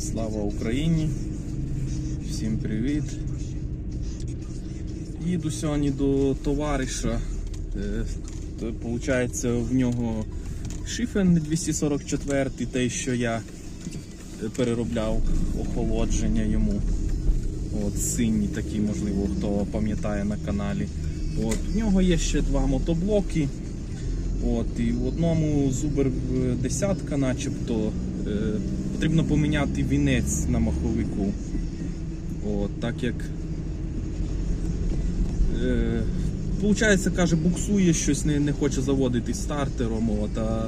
Слава Україні! Всім привіт! Їду сьогодні до товариша. Е, Получається, в нього шифен 244, той, що я переробляв охолодження йому. От, синій такий, можливо, хто пам'ятає на каналі. От, в нього є ще два мотоблоки. От, і в одному зубер е, десятка, начебто, е, потрібно поміняти вінець на маховику. От, так як е, Получається, каже, буксує щось, не, не хоче заводити стартером. От, а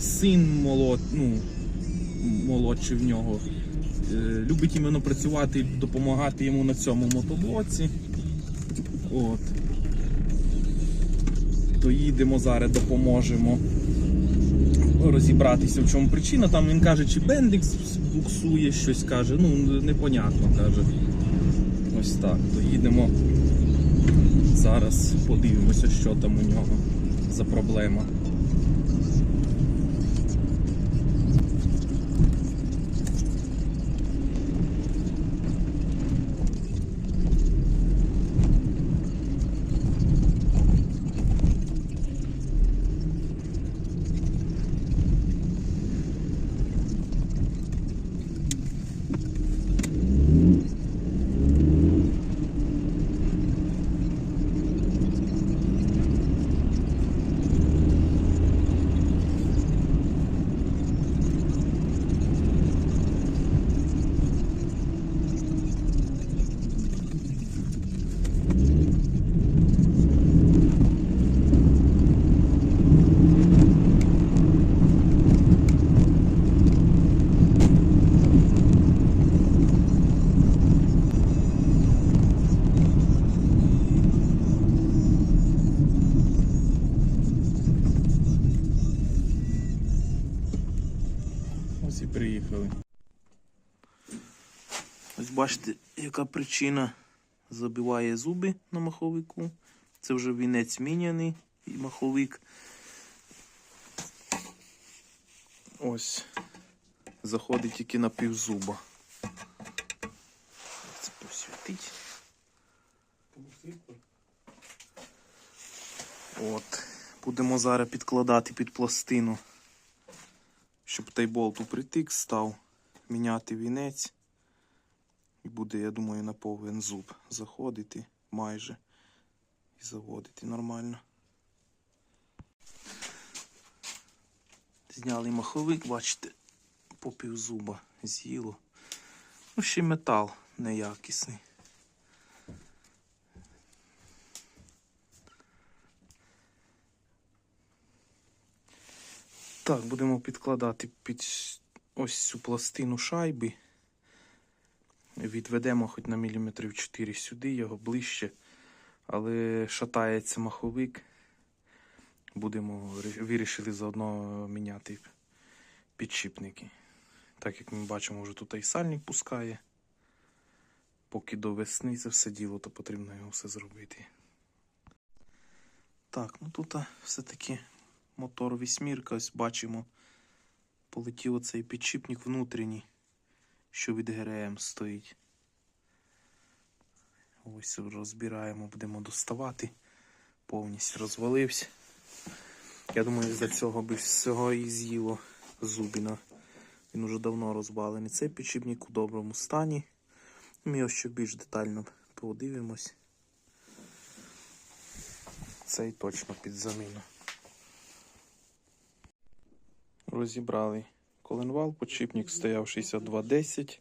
син молод, ну, молодший в нього. е, Любить іменно працювати, допомагати йому на цьому мотоблоці. От. То їдемо зараз, допоможемо розібратися, в чому причина. Там він каже, чи Бендикс буксує щось каже. Ну, непонятно каже. Ось так. То їдемо. Зараз подивимося, що там у нього за проблема. Бачите, яка причина забиває зуби на маховику. Це вже вінець міняний і маховик. Ось. Заходить тільки на півзуба. Це посвітить. От. Будемо зараз підкладати під пластину щоб той болт у притик став, міняти вінець. І буде, я думаю, на повен зуб заходити майже і заводити нормально. Зняли маховик, бачите, по півзуба з'їло. Ну, ще метал неякісний. Так, будемо підкладати під ось цю пластину шайби. Відведемо хоч на міліметрів 4 сюди, його ближче, але шатається маховик. Будемо вирішили заодно міняти підшипники. Так як ми бачимо, вже тут і сальник пускає. Поки до весни це все діло, то потрібно його все зробити. Так, ну тут все-таки мотор вісьмірка, ось бачимо, полетів оцей підшипник внутрішній, що від ГРМ стоїть. Ось розбираємо, будемо доставати. Повністю розвалився. Я думаю, за цього би всього і з'їло зубіна. Він уже давно розвалений. Цей підшипник у доброму стані. Ми його ще більш детально подивимось. Цей точно під заміну. Розібрали коленвал, подшипник стояв 6210.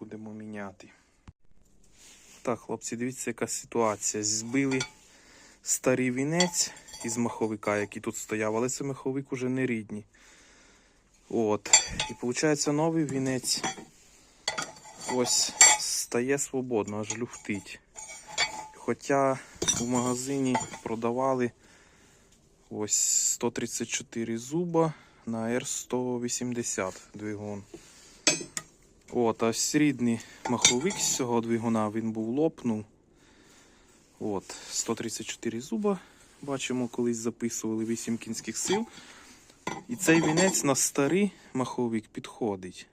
Будемо міняти. Так, хлопці, дивіться, яка ситуація. Збили старий вінець із маховика, який тут стояв, але це маховик уже не рідний. От. І виходить, новий вінець ось стає свободно, аж люфтить. Хоча в магазині продавали Ось 134 зуба на R180 двигун. От, а рідний маховик з цього двигуна він був лопнув. От, 134 зуба. Бачимо, колись записували 8 кінських сил. І цей вінець на старий маховик підходить.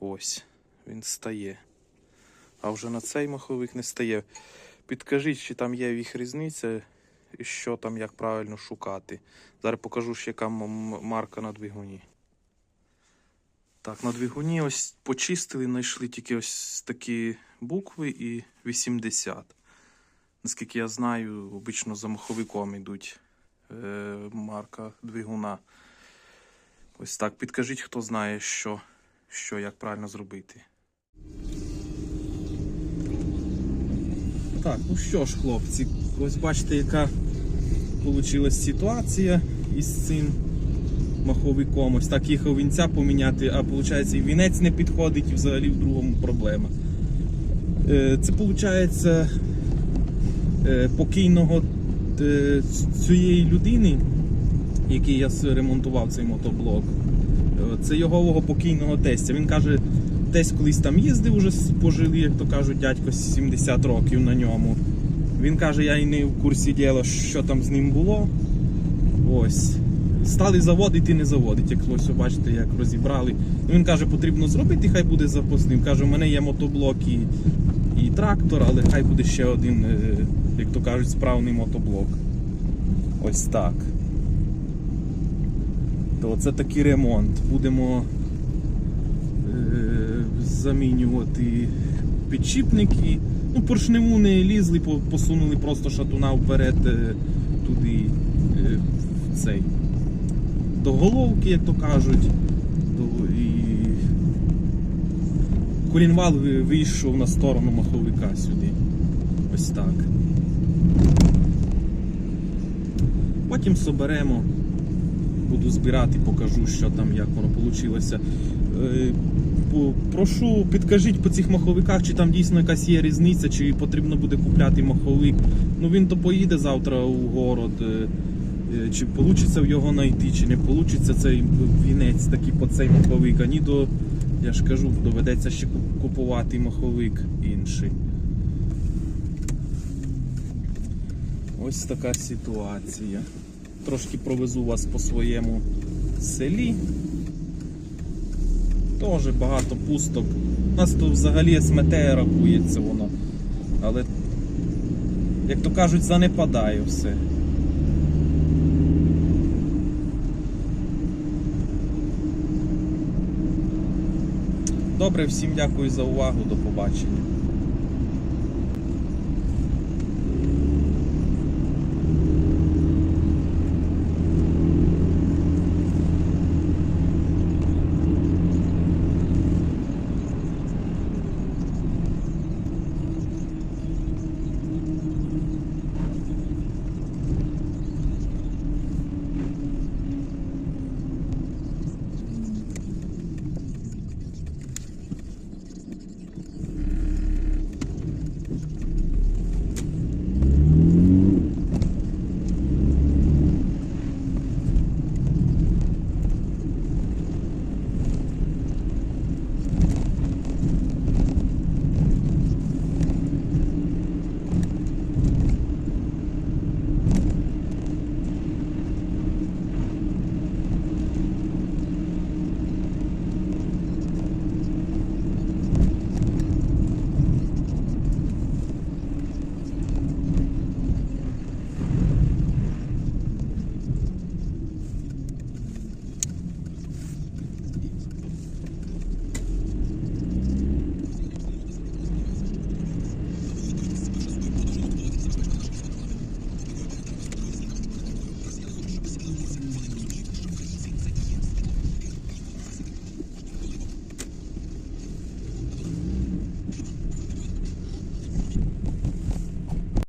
Ось, він стає. А вже на цей маховик не стає. Підкажіть, чи там є їх різниця, і що там, як правильно шукати. Зараз покажу, ще яка марка на двигуні. Так, на двигуні ось почистили, знайшли тільки ось такі букви і 80. Наскільки я знаю, обично за маховиком йдуть е, марка двигуна. Ось так. Підкажіть, хто знає, що, що як правильно зробити. Так, ну що ж, хлопці, ось бачите, яка вийшла ситуація із цим маховиком. Ось так їхав вінця поміняти, а виходить, і вінець не підходить, і взагалі в другому проблема. Е, Це виходить покійного е, цієї людини, який я ремонтував цей мотоблок. Е, Це його покійного тестя. Він каже, десь колись там їздив уже с- пожилий, як то кажуть, дядько 70 років на ньому. Він каже, я і не в курсі діла, що там з ним було. Ось. Стали заводити, не заводить, як ось бачите, як розібрали. Ну, Він каже, потрібно зробити, хай буде запасним. Каже, у мене є мотоблок і, і трактор, але хай буде ще один, е, як то кажуть, справний мотоблок. Ось так. То це такий ремонт. Будемо е, замінювати підшипники. Ну, поршневу не лізли, посунули просто шатуна вперед е, туди е, в цей. До головки, як то кажуть. До. Колінвал вийшов на сторону маховика сюди. Ось так. Потім соберемо. Буду збирати, покажу, що там, як воно вийшло. Е, Прошу, підкажіть по цих маховиках, чи там дійсно якась є різниця, чи потрібно буде купляти маховик. Ну він то поїде завтра у город. е, е, Чи вийде в його знайти, чи не вийде цей вінець такий по цей маховик. Ані до, я ж кажу, доведеться ще купувати маховик інший. Ось така ситуація. Трошки провезу вас по своєму селі. Теж багато пусток. У нас тут взагалі СМТ рахується воно. Але, як то кажуть, занепадає все. Добре, всім дякую за увагу. До побачення.